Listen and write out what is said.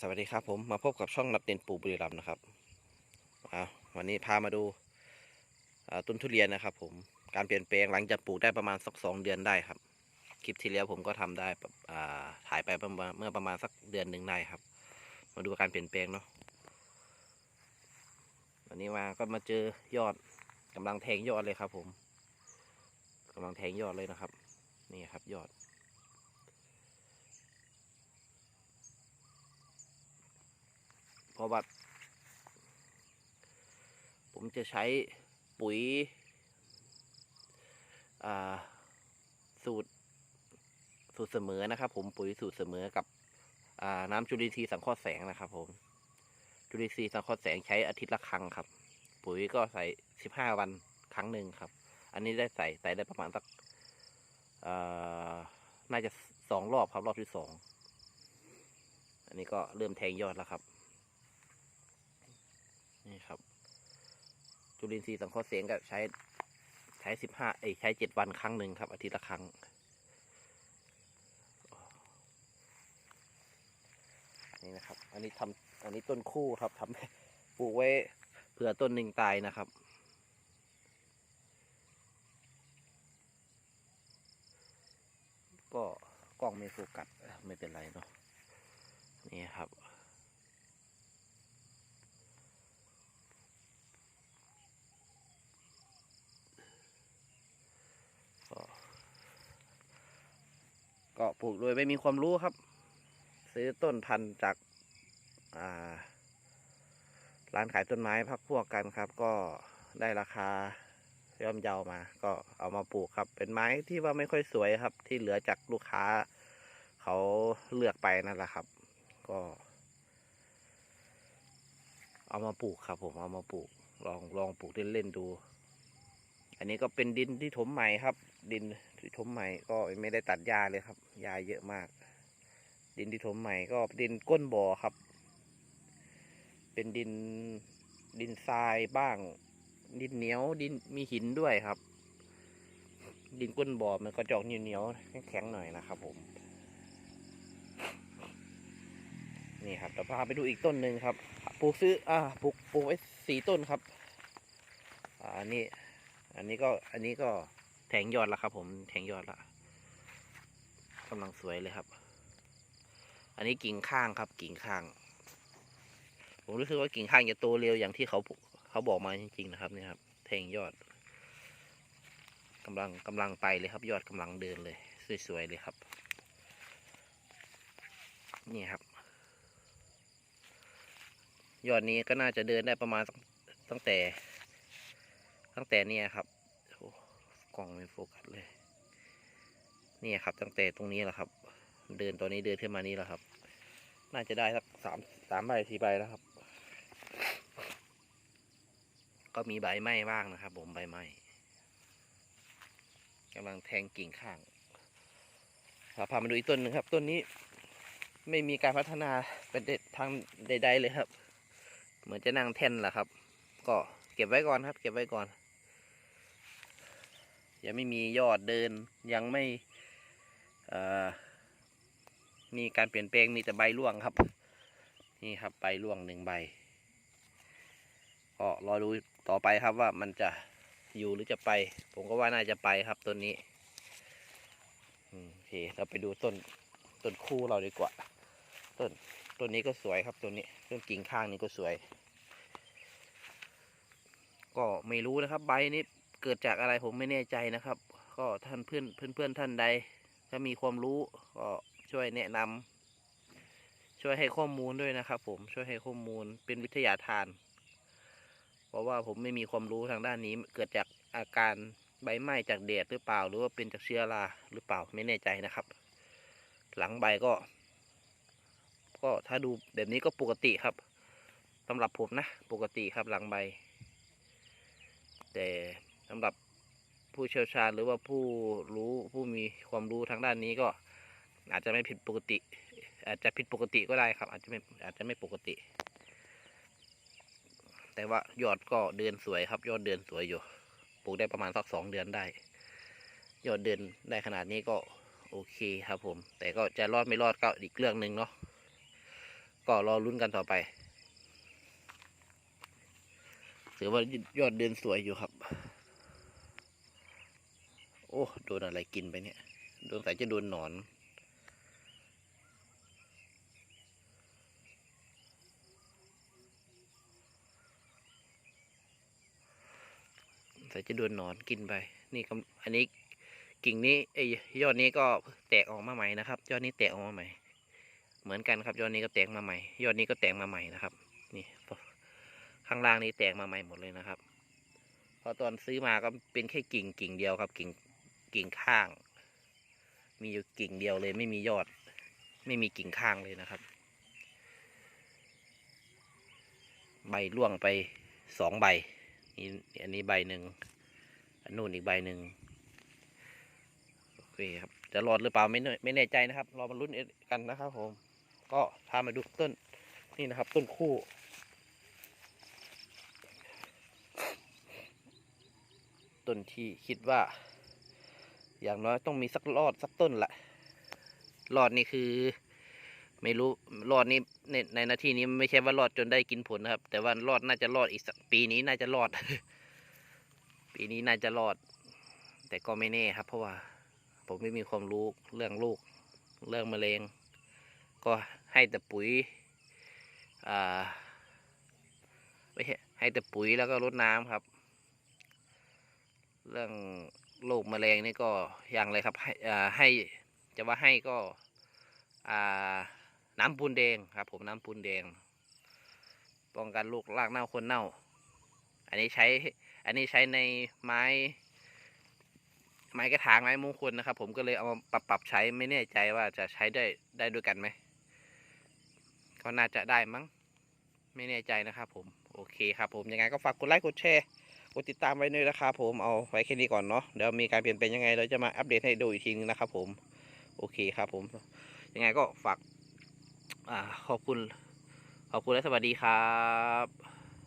สวัสดีครับผมมาพบกับช่องนับเด่นปูบุรีรัมนะครับวันนี้พามาดูต้นทุเรียนนะครับ ผมการเปลี่ยนแปลงหลังจากปลูกได้ประมาณสักสองเดือนได้ครับ คลิปที่แล้วผมก็ทำได้ถ่ายไปประมาณเมื่อประมาณสักเดือนหนึ่งได้ครับ มาดูการเปลี่ยนแปลงเนาะวันนี้มาก็มาเจอยอดกำลังแทงยอดเลยครับ ผมกำลังแทงยอดเลยนะครับ นี่ครับยอด เพ ราะว่า ผมจะใช้ปุ๋ยสูตรสูตรเสมอนะครับ ผมปุ๋ยสูตรเสมอกับน้ำจุลินทรีย์สังเคราะห์แสงนะครับ ผม จุลินทรีย์สังเคราะห์แสงใช้อาทิตย์ละครั้งครับ ปุ๋ยก็ใส่สิบห้าวันครั้งหนึ่งครับ อันนี้ได้ใส่ใส่ได้ประมาณสักน่าจะสองรอบครับรอบที่สอง อันนี้ก็เริ่มแทงยอดแล้วครับ นี่ครับ จุลินทรีย์สังเคราะห์แสงก็ใช้ใช้สิบห้าเอ้ใช้เจ็ดวันครั้งหนึ่งครับ อาทิตย์ละครั้ง นี่นะครับ อันนี้ทำอันนี้ต้นคู่ครับทำปลูกไว้เผื่อต้นหนึ่งตายนะครับก็กล้องไม่โฟกัสไม่เป็นไรเนาะนี่ครับ ก็ ก็ปลูกโดยไม่มีความรู้ครับ ซื้อต้นพันธุ์จากร้านขายต้นไม้พักพวกกันครับ ก็ได้ราคาย่อมเยามา ก็เอามาปลูกครับ เป็นไม้ที่ว่าไม่ค่อยสวยครับ ที่เหลือจากลูกค้า เขาเลือกไปนั่นแหละครับ ก็ เอามาปลูกครับ ผมเอามาปลูก ลองลองปลูกเล่นๆดู อันนี้ก็เป็นดินที่ถมใหม่ครับ ดินที่ถมใหม่ก็ไม่ได้ตัดหญ้าเลยครับหญ้าเยอะมาก ดินที่ถมใหม่ก็ดินก้นบ่อครับ เป็นดินดินทรายบ้าง ดินเหนียวดินมีหินด้วยครับ ดินก้นบ่อมันก็จอกเหนียวๆแข็งหน่อยนะครับ ผม นี่ครับเราพาไปดูอีกต้นหนึ่งครับปลูกซื้ออ่าปลูกปลูกไว้สี่ต้นครับ อ่าอันนี้ อันนี้ก็อันนี้ก็แทงยอดแล้วครับ ผมแทงยอดละกำลังสวยเลยครับ อันนี้กิ่งข้างครับ กิ่งข้าง ผมรู้สึกว่ากิ่งข้างจะโตเร็วอย่างที่เขาเขาบอกมาจริงๆนะครับเนี่ยครับ แทงยอดกำลังกำลังไปเลยครับ ยอดกำลังเดินเลย สวยๆเลยครับ นี่ครับ ยอดนี้ก็น่าจะเดินได้ประมาณตั้งแต่ ตั้งแต่เนี่ยครับโอ้กล้องไม่โฟกัสเลย นี่ครับตั้งแต่ตรงนี้แหละครับ เดินตัวนี้เดินขึ้นมานี่แหละครับ น่าจะได้สักสามสามใบสี่ใบแล้วครับ ก็มีใบไม้บ้างนะครับ ผมใบไม้กำลังแทงกิ่งข้างเราพามาดูอีกต้นหนึ่งครับ ต้นนี้ไม่มีการพัฒนาเป็นทางใด ๆ เลยครับ เหมือนจะนั่งแท่นแหละครับ ก็เก็บไว้ก่อนครับ เก็บไว้ก่อน ยังไม่มียอดเดินยังไม่มีการเปลี่ยนแปลงมีแต่ใบร่วงครับ นี่ครับใบร่วงหนึ่งใบก็รอดูต่อไปครับว่ามันจะอยู่หรือจะไป ผมก็ว่าน่าจะไปครับต้นนี้โอเคเราไปดูต้นต้นคู่เราดีกว่า ต้นต้นนี้ก็สวยครับต้นนี้ต้นกิ่งข้างนี้ก็สวย ก็ไม่รู้นะครับ ใบนี้ เกิดจากอะไรผมไม่แน่ใจนะครับ ก็ท่านเพื่อนเพื่อนเพื่อนท่านใด ถ้ามีความรู้ก็ช่วยแนะนำช่วยให้ข้อมูลด้วยนะครับ ผมช่วยให้ข้อมูลเป็นวิทยาทาน เพราะว่าผมไม่มีความรู้ทางด้านนี้ เกิดจากอาการใบไหม้จากแดดหรือเปล่า หรือว่าเป็นจากเชื้อราหรือเปล่าไม่แน่ใจนะครับ หลังใบก็ ก็ถ้าดูแบบนี้ก็ปกติครับสำหรับผมนะ ปกติครับหลังใบ แต่ สำหรับผู้เชี่ยวชาญหรือว่าผู้รู้ผู้มีความรู้ทางด้านนี้ก็อาจจะไม่ผิดปกติ อาจจะผิดปกติก็ได้ครับ อาจจะไม่อาจจะไม่ปกติ แต่ว่ายอดก็เดือนสวยครับ ยอดเดือนสวยอยู่ปลูกได้ประมาณสักสองเดือนได้ ยอดเดือนได้ขนาดนี้ก็โอเคครับผม แต่ก็จะรอดไม่รอดก็อีกเรื่องหนึ่งเนาะก็รอลุ้นกันต่อไปถือว่ายอดเดินสวยอยู่ครับ โอ้โดนอะไรกินไปเนี่ย โดนสายจะโดนหนอน สายจะโดนหนอนกินไป นี่กำอันนี้กิ่งนี้ไอ้ยอดนี้ก็แตกออกมาใหม่นะครับ ยอดนี้แตกออกมาใหม่ เหมือนกันครับยอดนี้ก็แตกมาใหม่ ยอดนี้ก็แตกมาใหม่นะครับ นี่ข้างล่างนี้แตกมาใหม่หมดเลยนะครับ เพราะตอนซื้อมาก็เป็นแค่กิ่งกิ่งเดียวครับกิ่ง กิ่งข้าง มีอยู่กิ่งเดียวเลยไม่มียอด ไม่มีกิ่งข้างเลยนะครับ ใบร่วงไปสองใบนี่อันนี้ใบหนึ่งอันนู้นอีกใบหนึ่งโอเคครับจะรอดหรือเปล่าไม่ไม่แน่ใจนะครับ รอมาลุ้นกันนะครับผม ก็พามาดูต้นนี่นะครับ ต้นคู่ต้นที่คิดว่า อย่างน้อยต้องมีสักรอดสักต้นละรอดนี่คือ ไม่รู้รอดนี่ในในนาทีนี้ไม่ใช่ว่ารอดจนได้กินผลนะครับ แต่ว่ารอดน่าจะรอดอีกสักปีนี้น่าจะรอด ปีนี้น่าจะรอด แต่ก็ไม่แน่ครับ เพราะว่า ผมไม่มีความรู้เรื่องลูก เรื่องมะเร็งก็ให้แต่ปุ๋ยอ่าไม่ใช่ให้แต่ปุ๋ยแล้วก็รดน้ำครับ เรื่องโรคแมะเร็งนี่ก็อย่างไรครับให้ให้จะว่าให้ก็น้ำปูนแดงครับ ผมน้ำปูนแดง ป้องกันลูกรากเน่าคนเน่า อันนี้ใช้อันนี้ใช้ในไม้ ไม้กระถางไม้มงคลนะครับ ผมก็เลยเอามาปรับปรับใช้ไม่แน่ใจว่าจะใช้ได้ได้ด้วยกันไหมก็น่าจะได้มั้ง ไม่แน่ใจนะครับผม โอเคครับผมยังไงก็ฝากกดไลค์กดแชร์ กดติดตามไว้ด้วยนะครับผมเอาไว้แค่นี้ก่อนเนาะเดี๋ยวมีการเปลี่ยนแปลงยังไงเราจะมาอัปเดตให้ดูอีกทีนึงนะครับ ผมโอเคครับ ผมยังไงก็ฝากอ่าขอบคุณขอบคุณและสวัสดีครับ